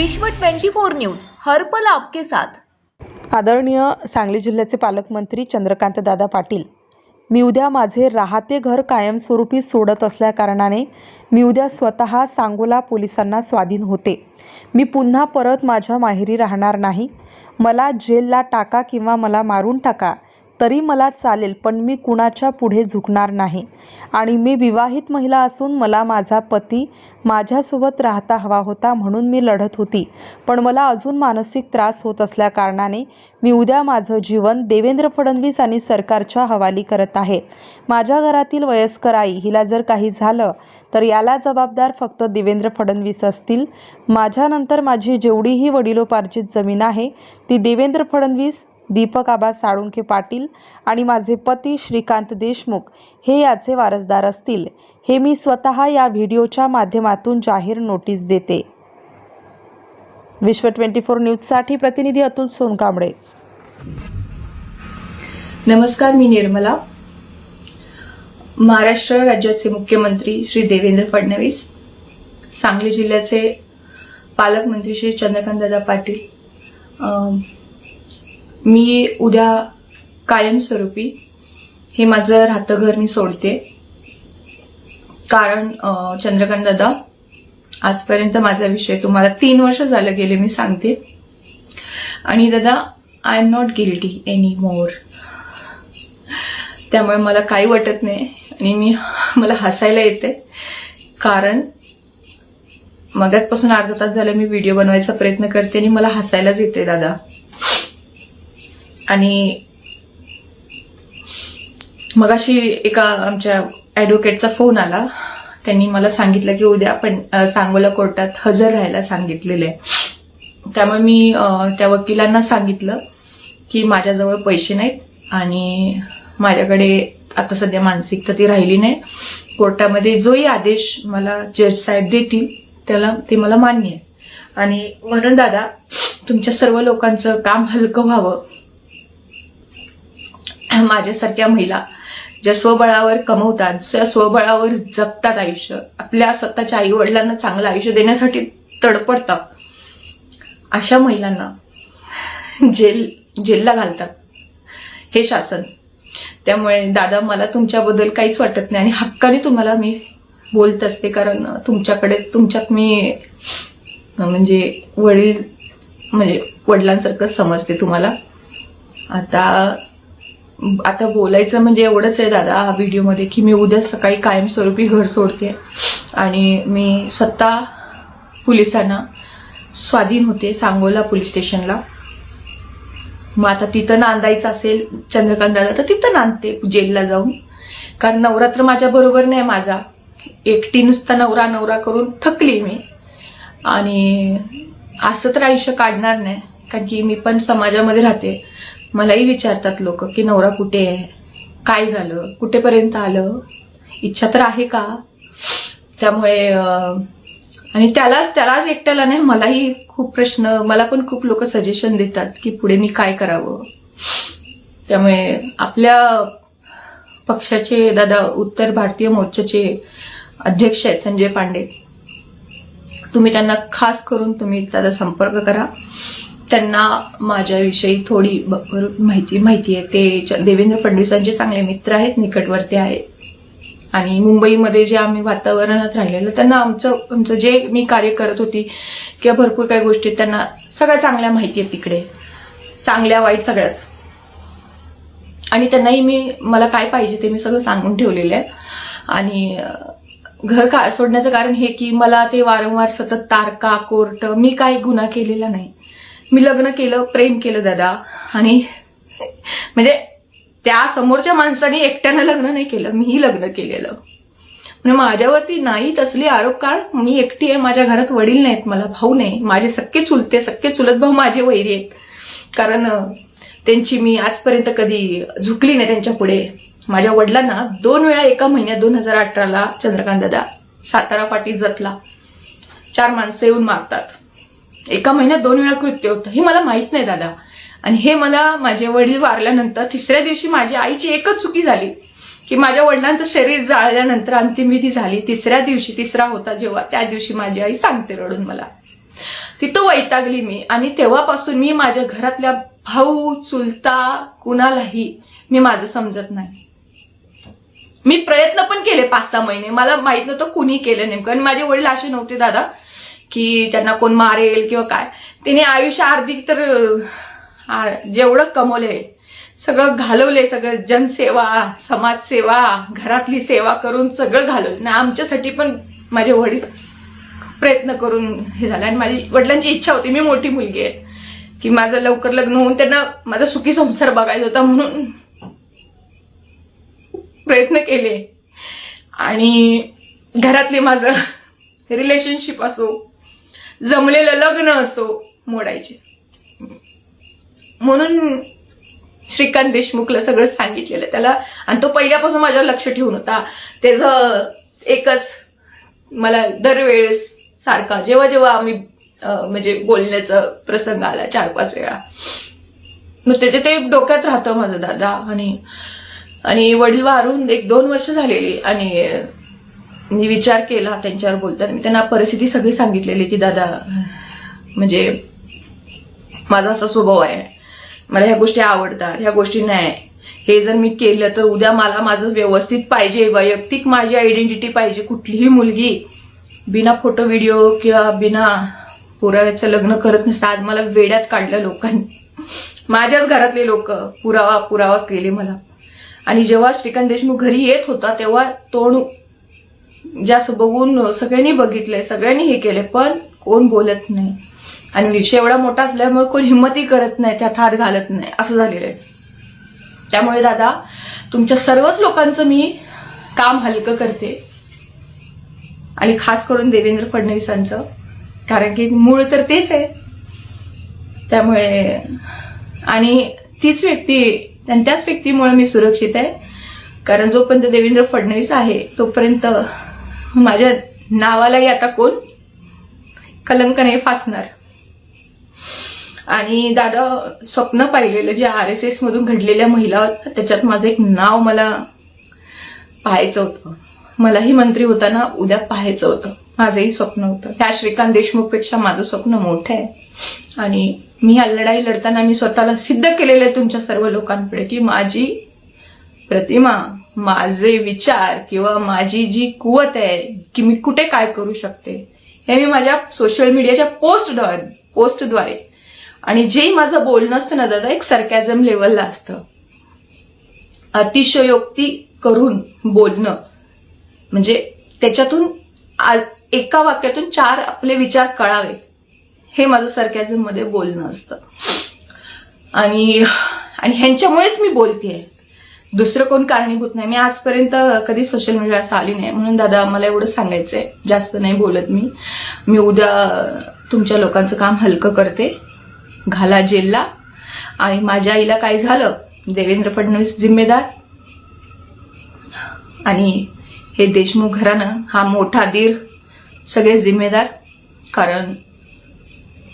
विश्व 24 न्यूज हर्पल आपके साथ. आदरणीय सांगली जिल्ह्याचे पालकमंत्री चंद्रकांतदादा पाटील मी उद्या माझे राहते घर कायमस्वरूपी सोडत असल्याकारणाने मी उद्या स्वतः सांगोला पोलिसांना स्वाधीन होते. मी पुन्हा परत माझ्या माहेरी राहणार नाही. मला जेलला टाका किंवा मला मारून टाका. तरी मला चालेल पण मी कुणाच्या पुढे झुकणार नाही. आणि मी विवाहित महिला असून मला माझा पती माझ्यासोबत राहता हवा होता म्हणून मी लढत होती. पण मला अजून मानसिक त्रास होत असल्याकारणाने मी उद्या माझं जीवन देवेंद्र फडणवीस आणि सरकारच्या हवाली करत आहे. माझ्या घरातील वयस्कर आई हिला जर काही झालं तर याला जबाबदार फक्त देवेंद्र फडणवीस असतील. माझ्यानंतर माझी जेवढीही वडिलोपार्जित जमीन आहे ती देवेंद्र फडणवीस दीपक आबा साळुंखे पाटील आणि माझे पती श्रीकांत देशमुख हे याचे वारसदार असतील. हे मी स्वतः या व्हिडिओच्या माध्यमातून जाहीर नोटीस देते. विश्व ट्वेंटी फोर न्यूजसाठी प्रतिनिधी अतुल सोनकांबळे. नमस्कार मी निर्मला. महाराष्ट्र राज्याचे मुख्यमंत्री श्री देवेंद्र फडणवीस सांगली जिल्ह्याचे पालकमंत्री श्री चंद्रकांतदादा पाटील मी उद्या कायमस्वरूपी हे माझं राहतं घर मी सोडते. कारण चंद्रकांत दादा आजपर्यंत माझा विषय तुम्हाला तीन वर्ष झालं गेले मी सांगते. आणि दादा I am not guilty any more त्यामुळे मला काही वाटत नाही आणि मी मला हसायला येते. कारण मगाचपासून अर्धा तास झालं मी व्हिडिओ बनवायचा प्रयत्न करते आणि मला हसायलाच येते दादा. आणि मगाशी एका आमच्या ॲडव्होकेटचा फोन आला. त्यांनी मला सांगितलं की उद्या आपण सांगोला कोर्टात हजर राहायला सांगितलेले आहे. त्यामुळे मी त्या वकिलांना सांगितलं की माझ्याजवळ पैसे नाहीत आणि माझ्याकडे आता सध्या मानसिकता ती राहिली नाही. कोर्टामध्ये जोही आदेश मला जज साहेब देतील त्याला ते मला मान्य आहे. आणि म्हणून दादा तुमच्या सर्व लोकांचं काम हलकं व्हावं. माझ्यासारख्या महिला ज्या स्वबळावर कमवतात ज्या स्वबळावर जगतात आयुष्य आपल्या स्वतःच्या आई वडिलांना चांगलं आयुष्य देण्यासाठी तडपडतात अशा महिलांना जेल जेलला घालतात. हे शासन. त्यामुळे दादा मला तुमच्याबद्दल काहीच वाटत नाही आणि हक्काने तुम्हाला मी बोलत असते कारण तुमच्याकडे तुमच्यात मी म्हणजे वडील म्हणजे वडिलांसारखं समजते तुम्हाला. आता आता बोलायचं म्हणजे एवढंच आहे दादा हा व्हिडिओमध्ये की मी उद्या सकाळी कायमस्वरूपी घर सोडते. आणि मी स्वतः पोलिसांना स्वाधीन होते सांगोला पोलीस स्टेशनला. मग आता तिथं नांदायचं असेल चंद्रकांत दादा तर तिथं नांदते जेलला जाऊन. कारण नवरात्र माझ्या बरोबर नाही माझा. एकटी नुसता नवरा नवरा करून थकली मी. आणि असं तर आयुष्य काढणार नाही कारण की मी पण समाजामध्ये राहते. मलाही विचारतात लोक की नवरा कुठे आहे? काय झालं? कुठेपर्यंत आलं? इच्छा तर आहे का? त्यामुळे आणि त्यालाच त्यालाच एकट्याला नाही मलाही खूप प्रश्न मला पण खूप लोक सजेशन देतात की पुढे मी काय करावं? त्यामुळे आपल्या पक्षाचे दादा उत्तर भारतीय मोर्चाचे अध्यक्ष आहेत संजय पांडे. तुम्ही त्यांना खास करून तुम्ही दादा संपर्क करा. त्यांना माझ्याविषयी थोडी भरपूर माहिती माहिती आहे. ते च- देवेंद्र फडणवीसांचे चांगले मित्र आहेत निकटवर्ती आहेत आणि मुंबईमध्ये जे आम्ही वातावरणात राहिलेलं त्यांना आमचं आमचं जे मी कार्य करत होती किंवा भरपूर काही गोष्टी आहेत, त्यांना सगळ्या चांगल्या माहिती आहेत तिकडे. चांगल्या वाईट सगळ्याच. आणि त्यांनाही मी मला काय पाहिजे ते मी सगळं सांगून ठेवलेलं आहे. आणि घर का सोडण्याचं कारण हे की मला ते वारंवार सतत तारका कोर्ट मी काही गुन्हा केलेला नाही. मी लग्न केलं प्रेम केलं दादा. आणि म्हणजे त्या समोरच्या माणसाने एकट्यानं लग्न नाही केलं मीही लग्न केलेलं. म्हणजे माझ्यावरती नाही तसले आरोप काढ मी एकटी आहे माझ्या घरात वडील नाहीत मला भाऊ नाही. माझे सक्के चुलते सक्के चुलत भाऊ माझे वैरी आहेत. कारण त्यांची मी आजपर्यंत कधी झुकली नाही त्यांच्या पुढे. माझ्या वडिलांना दोन वेळा एका महिन्यात दोन हजार अठराला चंद्रकांत दादा सातारा पाटी जतला. चार माणसं येऊन मारतात. एका महिन्यात दोन वेळा कृत्य होतं. हे मला माहीत नाही दादा. आणि हे मला माझे वडील वारल्यानंतर तिसऱ्या दिवशी माझ्या आईची एकच चुकी झाली की माझ्या वडिलांचं शरीर जाळल्यानंतर अंतिमविधी झाली. तिसऱ्या दिवशी तिसरा होता जेव्हा त्या दिवशी माझी आई सांगते रडून मला. तिथं वैतागली मी आणि तेव्हापासून मी माझ्या घरातल्या भाऊ चुलता कुणालाही मी माझं समजत नाही. मी प्रयत्न पण केले पाच सहा महिने. मला माहीत नव्हतं कुणी केलं नेमकं. आणि माझे वडील असे नव्हते दादा. की त्यांना कोण मारेल किंवा काय. तिने आयुष्य आर्थिक तर जेवढं कमवलंय सगळं घालवलंय सगळं जनसेवा समाजसेवा घरातली सेवा करून सगळं घालवलं आणि आमच्यासाठी पण माझे वडील प्रयत्न करून हे झालं. आणि माझी वडिलांची इच्छा होती मी मोठी मुलगी आहे की माझं लवकर लग्न होऊन त्यांना माझा सुखी संसार बघायचा होता म्हणून प्रयत्न केले. आणि घरातले माझं रिलेशनशिप असो जमलेलं लग्न असो मोडायचे. म्हणून श्रीकांत देशमुखला सगळं सांगितलेलं. त्याला आणि तो पहिल्यापासून माझ्यावर लक्ष ठेवून होता. त्याचं एकच मला दरवेळेस सारखा जेव्हा जेव्हा आम्ही म्हणजे बोलण्याचा प्रसंग आला चार पाच वेळा मग त्याच्या ते डोक्यात राहतं माझं दादा. आणि आणि वडील वारून एक दोन वर्ष झालेली. आणि मी विचार केला त्यांच्यावर बोलताना. मी त्यांना परिस्थिती सगळी सांगितलेली की दादा म्हणजे माझा असा स्वभाव आहे. मला ह्या गोष्टी आवडतात ह्या गोष्टी नाही. हे जर मी केलं तर उद्या मला माझं व्यवस्थित पाहिजे वैयक्तिक माझी आयडेंटिटी पाहिजे. कुठलीही मुलगी बिना फोटो व्हिडिओ किंवा बिना पुराव्याचं लग्न करत नसतं आज मला वेड्यात काढलं लोकांनी. माझ्याच घरातले लोक पुरावा पुरावा केले मला. आणि जेव्हा श्रीकांत देशमुख घरी येत होता तेव्हा तोंड जास्त बघून सगळ्यांनी बघितलंय सगळ्यांनी हे केले पण कोण बोलत नाही. आणि विषय एवढा मोठा असल्यामुळे कोण हिंमतही करत नाही त्यात हात घालत नाही. असं झालेलं आहे. त्यामुळे दादा तुमच्या सर्वच लोकांचं मी काम हलकं करते. आणि खास करून देवेंद्र फडणवीसांचं. कारण की मूळ तर तेच आहे. त्यामुळे आणि तीच व्यक्ती आणि त्याच व्यक्तीमुळे मी सुरक्षित आहे. कारण जोपर्यंत देवेंद्र फडणवीस आहे तोपर्यंत माझ्या नावालाही आता कोण? कलंक नाही फासणार. आणि दादा स्वप्न पाहिलेलं जे आर एस एस मधून घडलेल्या महिला होत्या, त्याच्यात माझं एक नाव मला पाहायचं होतं. मलाही मंत्री होताना उद्या पाहायचं होतं. माझंही स्वप्न होतं. त्या श्रीकांत देशमुखपेक्षा माझं स्वप्न मोठं आहे. आणि मी या लढाई लढताना मी स्वतःला सिद्ध केलेलं आहे तुमच्या सर्व लोकांपुढे की माझी प्रतिमा माझे विचार किंवा माझी जी कुवत आहे की मी कुठे काय करू शकते हे मी माझ्या सोशल मीडियाच्या पोस्टद्वारे पोस्टद्वारे आणि जे माझं बोलणं असतं ना दादा एक सरकॅझम लेवलला असतं. अतिशयोक्ती करून बोलणं. म्हणजे त्याच्यातून एका वाक्यातून चार आपले विचार कळावेत. हे माझं सरकॅझममध्ये बोलणं असतं. आणि आणि ह्यांच्यामुळेच मी बोलतेय. दुसरं कोण कारणीभूत नाही. मी आजपर्यंत कधी सोशल मीडिया असं आली नाही. म्हणून दादा मला एवढं सांगायचंय. जास्त नाही बोलत मी. मी उद्या तुमच्या लोकांचं काम हलकं करते. घाला जेलला. आणि माझ्या आईला काय झालं? देवेंद्र फडणवीस जिम्मेदार. आणि हे देशमुख घरानं हा मोठा दीर सगळे जिम्मेदार. कारण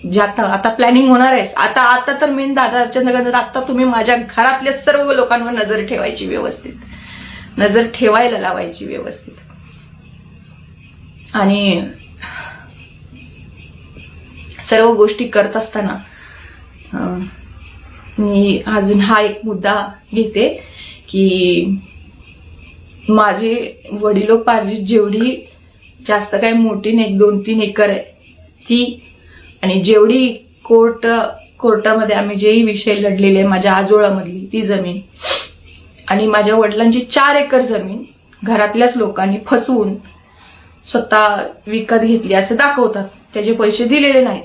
जे आता आता प्लॅनिंग होणार आहे आता आता तर मेन दादा चंद्रकांत आता तुम्ही माझ्या घरातल्या सर्व लोकांवर नजर ठेवायची व्यवस्थित. नजर ठेवायला लावायची व्यवस्थित. आणि सर्व गोष्टी करत असताना मी अजून हा एक मुद्दा घेते की माझे वडिलोपार्जित जेवढी जास्त काही मोठी नाही एक दोन तीन एकर आहे ती आणि जेवढी कोर्ट कोर्टामध्ये आम्ही जेही विषय लढलेले माझ्या आजोळामधली ती जमीन आणि माझ्या वडिलांची चार एकर जमीन घरातल्याच लोकांनी फसवून स्वतः विकत घेतली असं दाखवतात. त्याचे पैसे दिलेले नाहीत.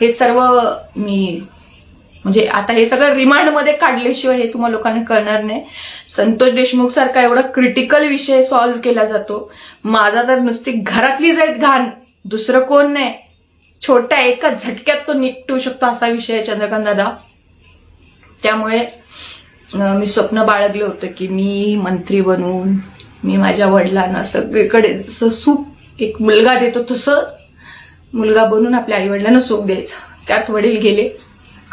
हे सर्व मी म्हणजे आता हे सगळं रिमांडमध्ये काढल्याशिवाय हे तुम्हाला लोकांना कळणार नाही. संतोष देशमुख सारखा एवढा क्रिटिकल विषय सॉल्व्ह केला जातो. माझा तर नुसती घरातलीच आहेत घाण दुसरं कोण नाही. छोट्या एका झटक्यात तो निपटू शकतो असा विषय आहे चंद्रकांत दादा त्यामुळे मी स्वप्न बाळगलं होतं की मी मंत्री बनून मी माझ्या वडिलांना सगळीकडे जसं सुख एक मुलगा देतो तसं मुलगा बनून आपल्या आई वडिलांना सुख द्यायचं. त्यात वडील गेले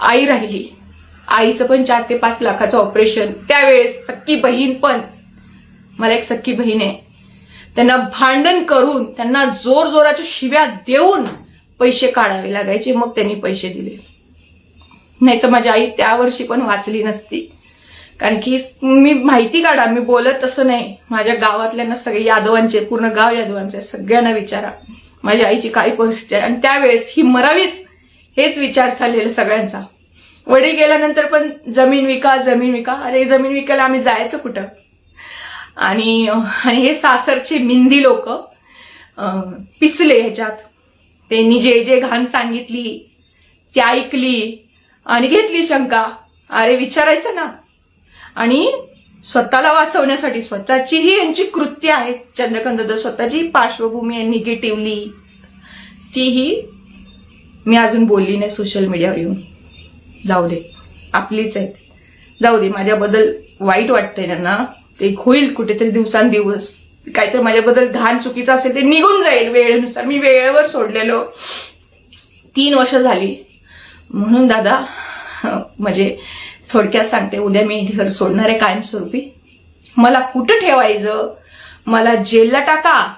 आई राहिली. आईचं पण चार ते पाच लाखाचं ऑपरेशन. त्यावेळेस सख्खी बहीण पण मला एक सख्खी बहीण आहे. त्यांना भांडण करून त्यांना जोर जोराच्या शिव्या देऊन पैसे काढावे लागायचे मग त्यांनी पैसे दिले. नाही तर माझी आई त्या वर्षी पण वाचली नसती. कारण की मी माहिती काढा मी बोलत तसं नाही. माझ्या गावातल्यांना सगळे यादवांचे पूर्ण गाव यादवांचे सगळ्यांना विचारा. माझ्या आईची काय परिस्थिती आहे? आणि त्यावेळेस ही मरावीच हेच विचार चाललेला सगळ्यांचा. वडील गेल्यानंतर पण जमीन विका जमीन विका. अरे जमीन विकायला आम्ही जायचं कुठं? आणि आणि हे सासरचे मिंदी लोक पिसले ह्याच्यात. त्यांनी जे जे घाण सांगितली ती ऐकली आणि घेतली शंका. अरे विचारायचं ना. आणि स्वतःला वाचवण्यासाठी स्वतःची ही यांची कृत्य आहे. चंद्रकांत स्वतःची पार्श्वभूमी आहे निगेटिव्हली. तीही मी अजून बोलली नाही सोशल मीडियावर येऊन. जाऊ दे आपलीच आहेत. जाऊ दे माझ्याबद्दल वाईट वाटतंय त्यांना. ते होईल कुठेतरी दिवसांदिवस. काहीतरी माझ्याबद्दल घाण चुकीचं असेल ते निघून जाईल वेळेनुसार. मी वेळेवर सोडलेलो. तीन वर्ष झाली. म्हणून दादा म्हणजे थोडक्यात सांगते उद्या मी घर सोडणार आहे कायमस्वरूपी. मला कुठं ठेवायचं? मला जेलला टाका.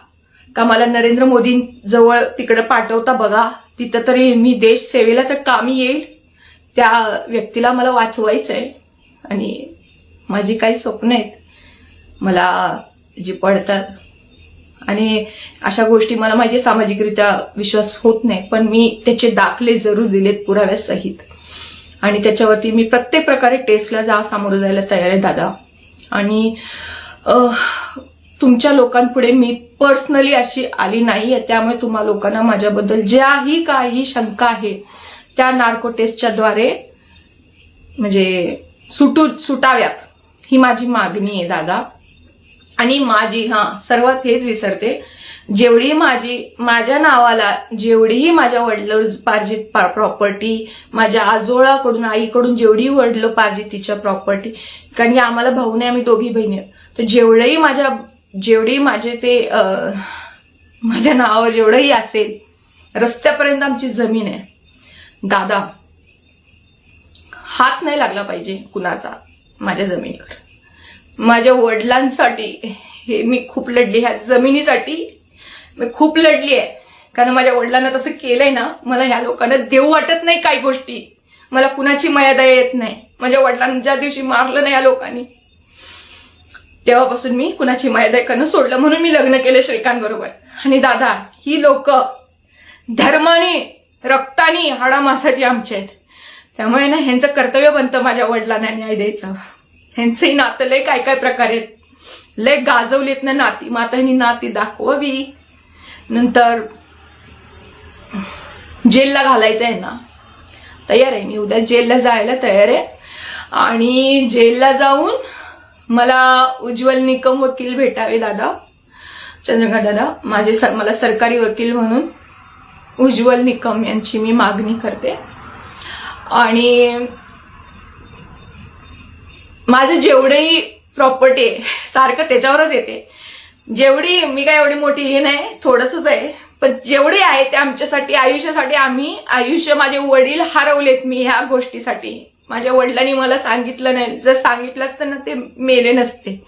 का मला नरेंद्र मोदी जवळ तिकडे पाठवता बघा. तिथं तरी मी देश सेवेला तर कामी येईल. त्या व्यक्तीला मला वाचवायचं आहे आणि माझी काही स्वप्न आहेत. मला जी पडतात. आणि अशा गोष्टी मला माहिती सामाजिकरित्या विश्वास होत नाही पण मी त्याचे दाखले जरूर दिलेत पुराव्यासहित आणि त्याच्यावरती मी प्रत्येक प्रकारे टेस्टला जा सामोरं जायला तयार आहे दादा. आणि तुमच्या लोकांपुढे मी पर्सनली अशी आली नाही आहे त्यामुळे तुम्हा लोकांना माझ्याबद्दल ज्याही काही शंका आहे त्या नार्को टेस्टच्या द्वारे म्हणजे सुटू सुटाव्यात. ही माझी मागणी आहे दादा. आणि माझी हा सर्वात हेच विसरते. जेवढी माझी माझ्या नावाला जेवढीही माझ्या वडिलोपार्जित प्रॉपर्टी माझ्या आजोळाकडून आईकडून जेवढी वडलो पारजि तिच्या प्रॉपर्टी कारण की आम्हाला भाऊ नाही आम्ही दोघी बहिणी तर जेवढंही माझ्या जेवढी माझे ते माझ्या नावावर जेवढंही असेल रस्त्यापर्यंत आमची जमीन आहे. दादा हात नाही लागला पाहिजे कुणाचा माझ्या जमिनीवर. माझ्या वडिलांसाठी हे मी खूप लढली ह्या जमिनीसाठी मी खूप लढली आहे. कारण माझ्या वडिलांना तसं केलंय ना मला ह्या लोकांना देऊ वाटत नाही काही गोष्टी. मला कुणाची मर्यादा येत नाही. माझ्या वडिलांना ज्या दिवशी मारलं नाही या लोकांनी तेव्हापासून मी कुणाची मर्यादा करणं सोडलं. म्हणून मी लग्न केले श्रीकांत बरोबर. आणि दादा ही लोक धर्माने रक्तानी हाडामासाची आमचे आहेत. त्यामुळे ना ह्यांचं कर्तव्य बनतं माझ्या वडिलांना न्याय द्यायचं. ह्यांचंही नातं लय काय काय प्रकार आहेत. लय गाजवलेत ना नाती मातानी नाती दाखवावी. नंतर जेलला घालायचं आहे ना. तयार आहे मी उद्या जेलला जायला तयार आहे. आणि जेलला जाऊन मला उज्ज्वल निकम वकील भेटावे दादा. चंद्रकांत दादा माझे सर मला सरकारी वकील म्हणून उज्ज्वल निकम यांची मी मागणी करते. आणि माझं जेवढंही प्रॉपर्टी आहे सारखं त्याच्यावरच येते. जेवढी मी काय एवढी मोठी हे नाही थोडंसंच आहे. पण जेवढे आहे ते आमच्यासाठी आयुष्यासाठी आम्ही आयुष्य माझे वडील हरवलेत मी ह्या गोष्टीसाठी. माझ्या वडिलांनी मला सांगितलं नाही जर सांगितलं असतं ना ते मेले नसते.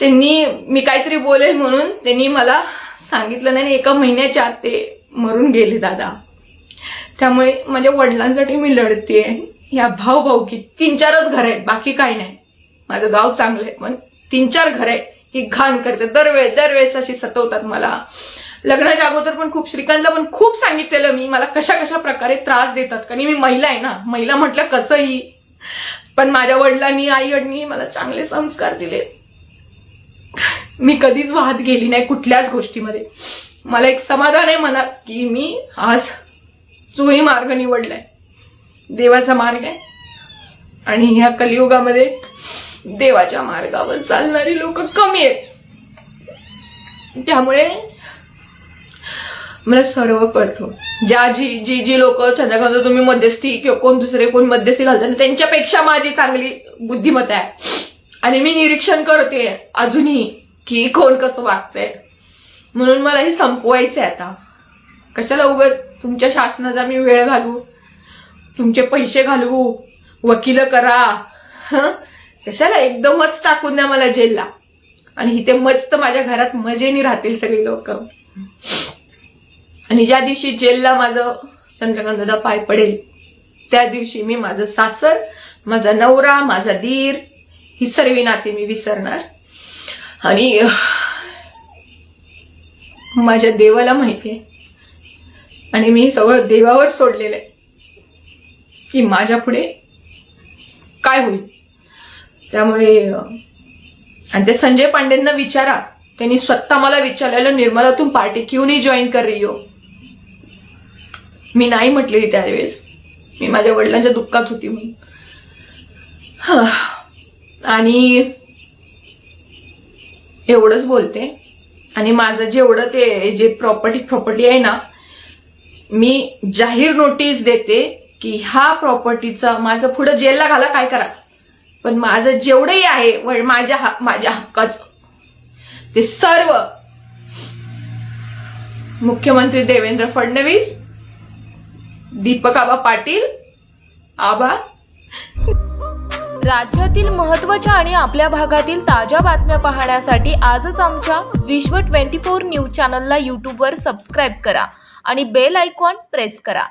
त्यांनी मी काहीतरी बोलेल म्हणून त्यांनी मला सांगितलं नाही आणि एका महिन्याच्या आत ते मरून गेले दादा. त्यामुळे माझ्या वडिलांसाठी मी लढते ह्या भाऊ भाऊ की तीन चारच घर आहेत बाकी काही नाही. माझं गाव चांगलं आहे पण तीन चार घर आहेत. ही घाण करते दरवेळेस दरवेळेस अशी सतवतात मला. लग्नाच्या अगोदर पण खूप श्रीकांतला पण खूप सांगितलेलं मी मला कशा कशा प्रकारे त्रास देतात. कारण मी महिला आहे ना महिला म्हटलं कसंही. पण माझ्या वडिलांनी आई वडिलांनी मला चांगले संस्कार दिले. मी कधीच वाहत गेली नाही कुठल्याच गोष्टीमध्ये. मला एक समाधान आहे मनात की मी आज जोही मार्ग निवडलाय. देवाचा मार्ग आहे. आणि ह्या कलियुगामध्ये देवाच्या मार्गावर चालणारी लोक कमी आहेत. त्यामुळे मला सर्व कळतो. ज्या जी जी जी लोक चंद्रकांत तुम्ही मध्यस्थी किंवा कोण दुसरे कोण मध्यस्थी घालतात त्यांच्यापेक्षा माझी चांगली बुद्धिमत्ता आहे. आणि मी निरीक्षण करते अजूनही की कोण कसं वागतंय. म्हणून मला हे संपवायचं आहे आता. कशाला उगत तुमच्या शासनाचा मी वेळ घालू तुमचे पैसे घालवू. वकील करा. हं? कशाला एकदमच टाकून द्या मला जेलला. आणि इथे मस्त माझ्या घरात मजेने राहतील सगळे लोक. आणि ज्या दिवशी जेलला माझं चंद्रकांतदा पाय पडेल त्या दिवशी मी माझं सासर माझा नवरा माझा दीर ही सर्व नाते मी विसरणार. आणि माझ्या देवाला माहिती आहे आणि मी सगळं देवावर सोडलेलं आहे की माझ्या पुढे काय होईल? त्यामुळे आणि ते संजय पांडेंना विचारा. त्यांनी स्वतः मला विचारलेलं निर्मला तुम पार्टी क्यों नाही जॉईन कर रही हो. मी नाही म्हटलेली त्यावेळेस. मी माझ्या वडिलांच्या दुःखात होती म्हणून. आणि एवढंच बोलते. आणि माझं जेवढं ते जे प्रॉपर्टी प्रॉपर्टी आहे ना मी जाहीर नोटीस देते. की हा प्रॉपर्टीचं माझं पुढं जेलला घाला काय करा? पण माझं जेवढंही आहे व माझ्या हा माझ्या हक्काचं. ते सर्व मुख्यमंत्री देवेंद्र फडणवीस दीपक आबा पाटील आबा. राज्यातील महत्त्वाच्या आणि आपल्या भागातील ताज्या बातम्या पाहण्यासाठी आजच आमच्या विश्व ट्वेंटी फोर न्यूज चॅनलला यूट्यूबवर सबस्क्राईब करा आणि बेल आयकॉन प्रेस करा.